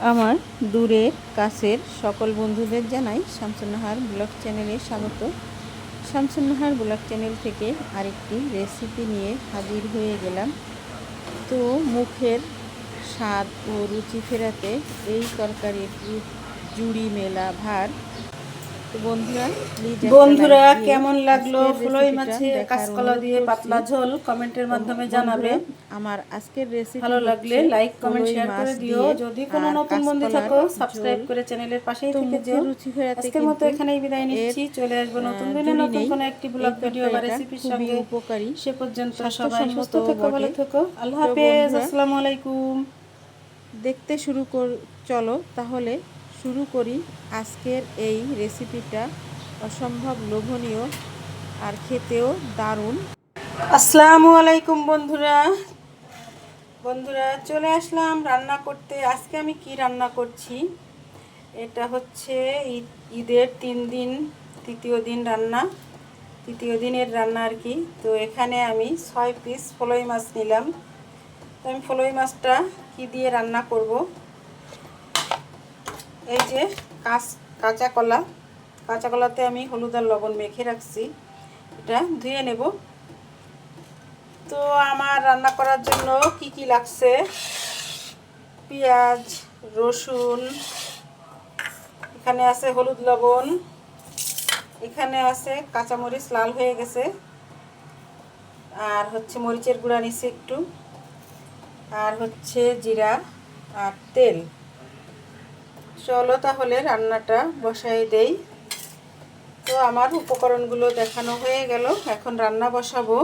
আমার দূরের, কাছের সকল বন্ধুদের জানাই শামসুন্নাহার ব্লগ চ্যানেলে স্বাগত। শামসুন্নাহার ব্লগ চ্যানেল থেকে আরেকটি রেসিপি নিয়ে হাজির হয়ে গেলাম। তো মুখের স্বাদ ও রুচি ফেরাতে এই তরকারির জুড়ি, মেলা, ভার বন্ধুরা কেমন লাগল? ফুলই মাছে কাঁচকলা দিয়ে পাতলা ঝোল কমেন্টের মাধ্যমে জানাবে। আমার আজকের রেসিপি ভালো লাগলে লাইক কমেন্ট শেয়ার করে দিও। যদি কোনো নতুন বন্ধু থাকো সাবস্ক্রাইব করে চ্যানেলের পাশেই থেকে যেও। রুচি ফেরাতে আজকের মতো এখানেই বিদায় নিচ্ছি। চলে আসব নতুন দিনে নতুন। কোনো একটি ব্লগ ভিডিও বা রেসিপির সঙ্গে। উপকারী। সে পর্যন্ত সবাই সুস্থ থেকো ভালো থেকো। আল্লাহ হাফেজ আসসালামু আলাইকুম। দেখতে শুরু কর চলো তাহলে শুরু করি আজকের এই রেসিপিটা। অসম্ভব লোভনীয় আর খেতেও দারুণ। আসসালামু আলাইকুম বন্ধুরা। বন্ধুরা, চলে আসলাম রান্না করতে। আজকে আমি কি রান্না করছি? এটা হচ্ছে ঈদ, ঈদের তিন দিন, তৃতীয় দিন রান্না। তৃতীয় দিনের রান্না আর কি। তো এখানে আমি ছয় পিস ফলই মাছ নিলাম। তো আমি ফলই মাছটা কি দিয়ে রান্না করব? এই যে কাঁচ কাঁচা কলা। কাঁচা কলাতে আমি হলুদ আর লবণ মেখে রাখছি। এটা ধুয়ে নেব। তো আমার রান্না করার জন্য কি কি লাগছে? পেঁয়াজ, রসুন, এখানে আছে হলুদ লবণ, এখানে আছে কাঁচামরিচ লাল হয়ে গেছে, আর হচ্ছে মরিচের গুঁড়া নিচ্ছে একটু, আর হচ্ছে জিরা আর তেল। চলো তাহলে রান্নাটা বসাই দেই। তো আমার উপকরণগুলো দেখানো হয়ে গেল, এখন রান্না বসাবো।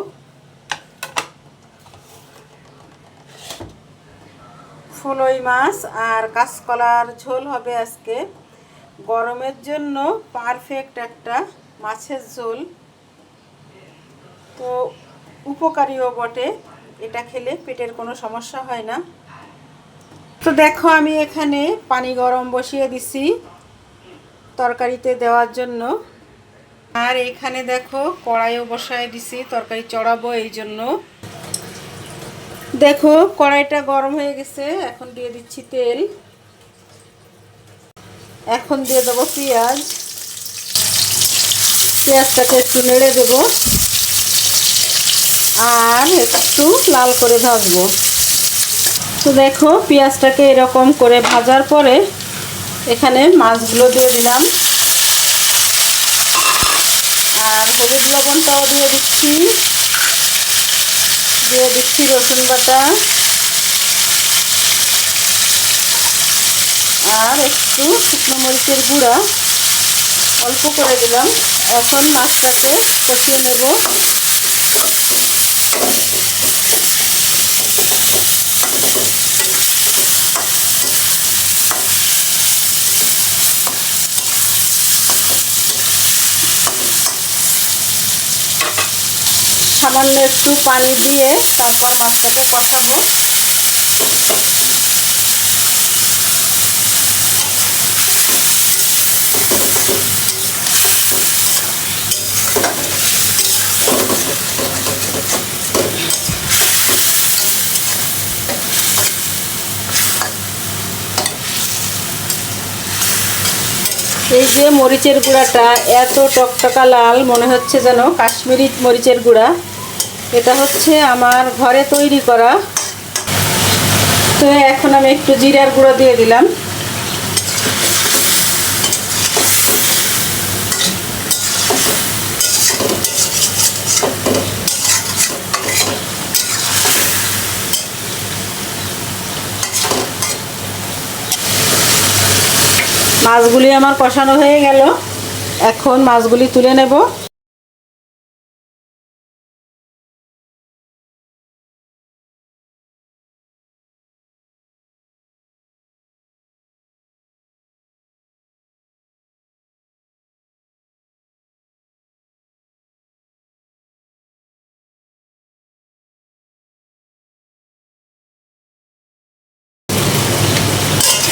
ফুলই মাছ আর কাঁচকলার ঝোল হবে আজকে। গরমের জন্য পারফেক্ট একটা মাছের ঝোল। তো উপকারীও বটে, এটা খেলে পেটের কোনো সমস্যা হয় না। তো দেখো আমি এখানে পানি গরম বসিয়ে দিছি তরকারিতে দেওয়ার জন্য। আর এখানে দেখো কড়াইও বসায় দিছি, তরকারি চড়াবো এই জন্য। দেখো কড়াইটা গরম হয়ে গেছে, এখন দিয়ে দিচ্ছি তেল। এখন দিয়ে দেবো পেঁয়াজ। পেঁয়াজটাকে একটু নেড়ে দেব। আর এটা একটু লাল করে ভাজবো। তো দেখো, পেঁয়াজটাকে এরকম করে ভাজার পরে এখানে মাছগুলো দিয়ে দিলাম। আর হলুদ লবণটাও দিয়ে দিচ্ছি। দিয়ে দিচ্ছি রসুন বাটা। আর একটু শুকনো মরিচের গুঁড়া। অল্প করে দিলাম। এখন মাছটাকে কষিয়ে নেব। সামান্য একটু পানি দিয়ে তারপর মাছটাকে কষাবো এই যে মরিচের গুঁড়াটা এত টকটকা লাল, মনে হচ্ছে যেন কাশ্মীরি মরিচের গুঁড়া। এটা হচ্ছে আমার ঘরে তৈরি করা। তো এখন আমি একটু জিরার গুঁড়ো দিয়ে দিলাম। মাছগুলি আমার কষানো হয়ে গেল। এখন মাছগুলি তুলে নেব।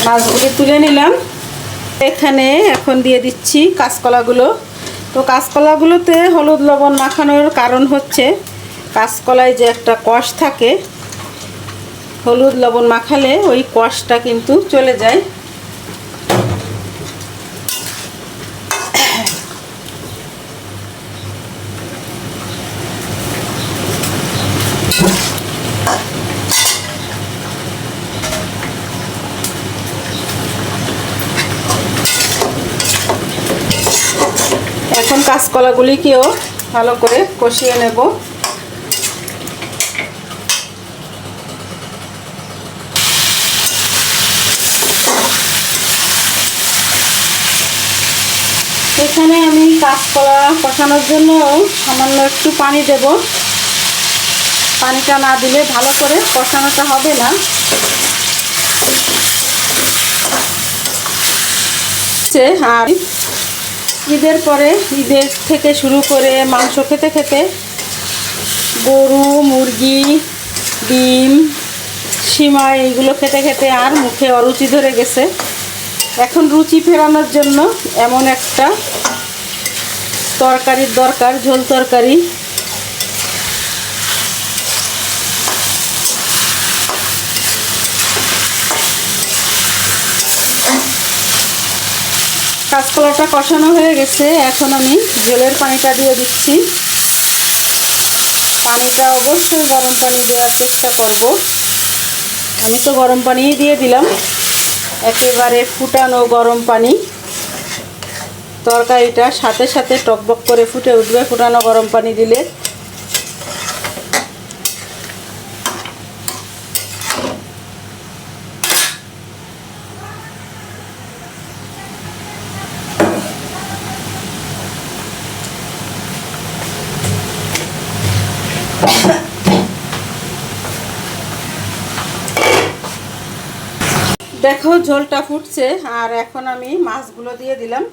মাছগুলি তুলে নিলাম। এখানে এখন দিয়ে দিচ্ছি কাঁচকলাগুলো। তো কাঁচকলাগুলোতে হলুদ লবণ মাখানোর কারণ হচ্ছে, কাঁচকলায় যে একটা কষ থাকে, হলুদ লবণ মাখালে ওই কষটা কিন্তু চলে যায়। এখন কাঁচকলাগুলিকেও ভালো করে কষিয়ে নেব। এখানে আমি কাঁচকলা কষানোর জন্য সামান্য একটু পানি দেব। পানিটা না দিলে ভালো করে কষানোটা হবে না। আর ঈদের পরে ঈদের থেকে শুরু করে মাংস খেতে খেতে গরু, মুরগি, ডিম সিমাই এইগুলো খেতে খেতে আর মুখে অরুচি ধরে গেছে। এখন রুচি ফেরানোর জন্য এমন একটা তরকারির দরকার, ঝোল তরকারি। কাঁচকলাটা কষানো হয়ে গেছে। এখন আমি জলের পানিটা দিয়ে দিচ্ছি। পানিটা অবশ্যই গরম পানি দেওয়ার চেষ্টা করব। আমি তো গরম পানিই দিয়ে দিলাম। একেবারে ফুটানো গরম পানি। তরকারিটা সাথে সাথে টকবক করে ফুটে উঠবে। ফুটানো গরম পানি দিলে দেখো ঝোলটা ফুটছে আর এখন আমি মাছগুলো দিয়ে দিলাম।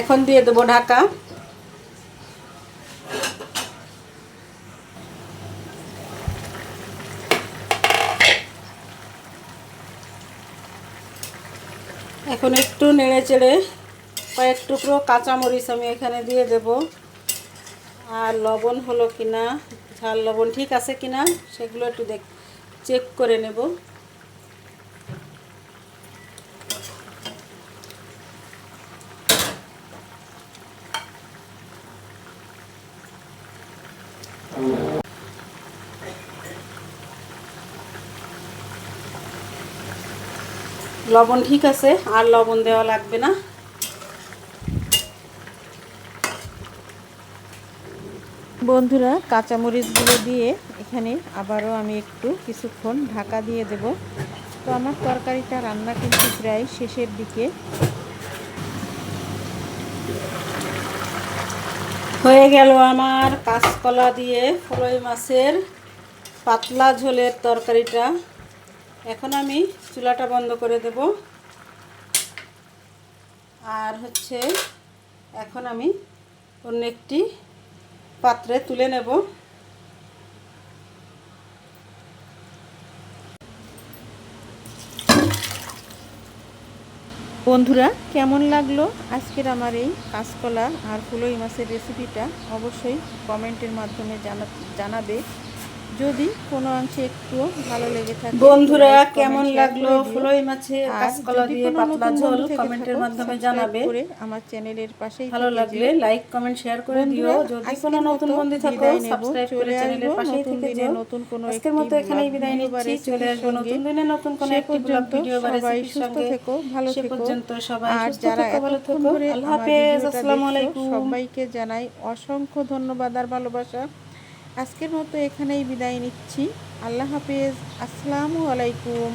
এখন দিয়ে দেবো ঢাকা। এখন একটু নেড়ে চেড়ে কয়েক টুকরো কাঁচামরিচ আমি এখানে দিয়ে দেব। আর লবণ হলো কিনা, ঝাল লবণ ঠিক আছে কিনা, সেগুলো একটু দেখ চেক করে নেব। লবণ ঠিক আছে, আর লবণ দেওয়া লাগবে না। বন্ধুরা, কাঁচামরিচগুলো দিয়ে এখানে আবারও আমি একটু কিছুক্ষণ ঢাকা দিয়ে দেব। তো আমার তরকারিটা রান্না কিন্তু প্রায় শেষের দিকে। হয়ে গেল আমার কাঁচকলা দিয়ে ফলই মাছের পাতলা ঝোলের তরকারিটা। এখন আমি চুলাটা বন্ধ করে দেব। আর হচ্ছে এখন আমি অন্য একটি পাত্রে তুলে নেব। বন্ধুরা, কেমন লাগল আজকের আমার এই কাঁচকলা আর ফুলই মাছের রেসিপিটা অবশ্যই কমেন্টের মাধ্যমে জানা জানাবে। যদি কোনো অংশে একটু ভালো লেগে থাকে বন্ধুরা কেমন লাগল? ফুলই আর কাঁচকলা দিয়ে পাতলা ঝোল কমেন্টের মাধ্যমে জানাবে। করে আমার চ্যানেলের পাশেই ভালো লাগলে লাইক কমেন্ট শেয়ার করে দিও। যদি কোনো নতুন বন্ধু থাকো সাবস্ক্রাইব করে চ্যানেলের পাশেই থেকে যেও। নতুন কোনো আজকের মতো এখানেই বিদায় নিচ্ছি। চলে আসব নতুন দিনে নতুন কোনো একটি ব্লগ ভিডিও সবাই সুস্থ থেকো ভালো থেকো। পর্যন্ত সবাই আর সুস্থ যারা থেকো ভালো থেকো। আল্লাহ হাফেজ। আসসালামু আলাইকুম। সবাইকে জানাই অসংখ্য ধন্যবাদ আর ভালোবাসা। আজকের মতো এখানেই বিদায় নিচ্ছি। আল্লাহ হাফিজ। আসসালামু আলাইকুম।